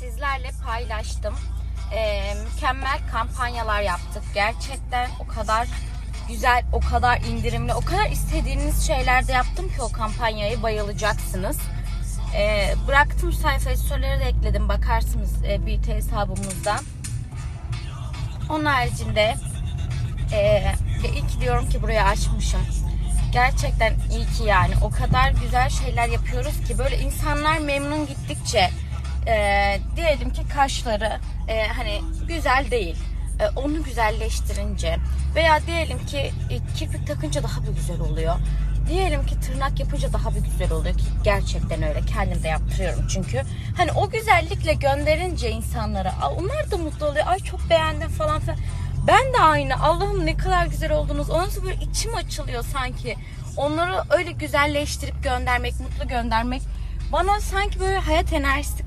sizlerle paylaştım. Ee, mükemmel kampanyalar yaptık. Gerçekten o kadar güzel, o kadar indirimli, o kadar istediğiniz şeylerde yaptım ki o kampanyayı bayılacaksınız. Ee, bıraktım sayfayı story'lere de ekledim. Bakarsınız e, BT hesabımızdan. Onun haricinde ve iyi ki diyorum ki buraya açmışım. Gerçekten iyi ki yani. O kadar güzel şeyler yapıyoruz ki böyle insanlar memnun gittikçe ee, diyelim ki kaşları ee, hani güzel değil. Ee, onu güzelleştirince veya diyelim ki e, kirpik takınca daha bir güzel oluyor. Diyelim ki tırnak yapınca daha bir güzel oluyor ki gerçekten öyle. Kendim de yaptırıyorum çünkü. Hani o güzellikle gönderince insanlara "Aa, onlar da mutlu oluyor. Ay çok beğendim falan filan. Ben de aynı. Allah'ım ne kadar güzel oldunuz. Sonra böyle içim açılıyor sanki. Onları öyle güzelleştirip göndermek, mutlu göndermek bana sanki böyle hayat enerjisi